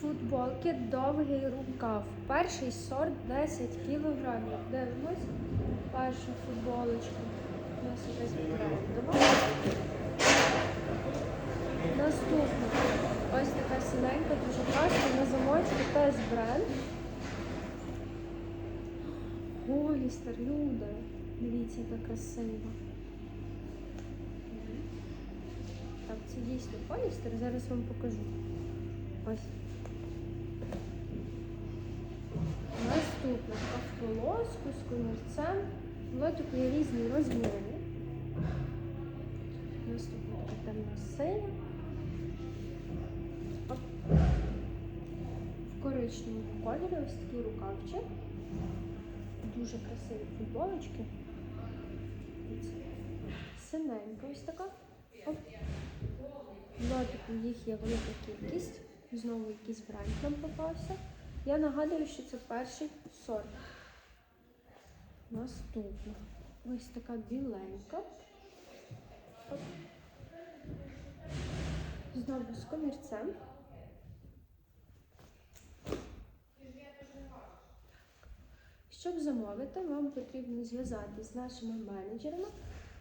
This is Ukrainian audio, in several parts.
Футболки довгий рукав. Перший сорт 10 кілограмів. Дивимось. Першу футболочку. Нас якась брендова. Наступна. Ось така синенька, дуже класна. На замочку теж бренд. Голістер, люди. Дивіться, яка красива. Так, це дійсно Холістер, зараз вам покажу. Ось. Автолоску з комірцем. Лотику є різні розміри. Наступна така темно-синя. В коричневому кольорі ось такий рукавчик. Дуже красиві футболочки. Синенька ось така. Оп. Лотику їх є велика кількість. Знову якийсь бренд нам попався. Я нагадую, що це перший сорт. Наступна. Ось така біленька. Знову з комірцем. Щоб замовити, вам потрібно зв'язатись з нашими менеджерами,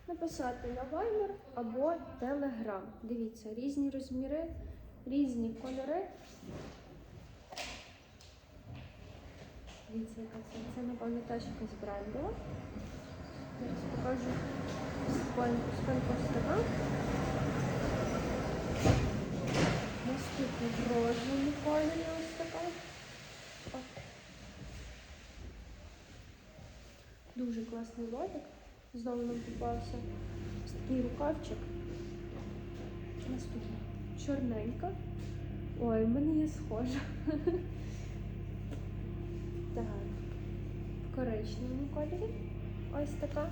написати на Viber або Telegram. Дивіться, різні розміри, різні кольори. Дивіться, яка це. Це, напевно, теж якась брендова. Зараз покажу спинку, спинку стола. Наступний в розовому кольорі ось така. Дуже класний лотик. Знову нам попався ось такий рукавчик. Наступна чорненька. Ой, в мене є схожа. Так. В коричневому кольорі. Ось така.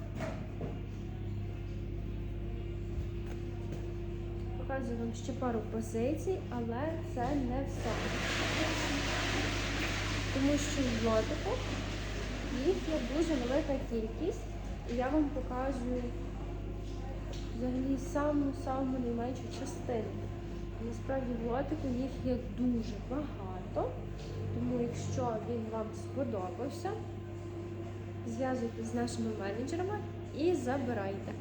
Показую вам ще пару позицій, але це не все. Тому що в лотику їх є дуже велика кількість, і я вам показую взагалі саму-саму найменшу частину. Насправді в лотику їх є дуже багато, тому якщо він вам сподобався, зв'язуйтесь з нашими менеджерами і забирайте.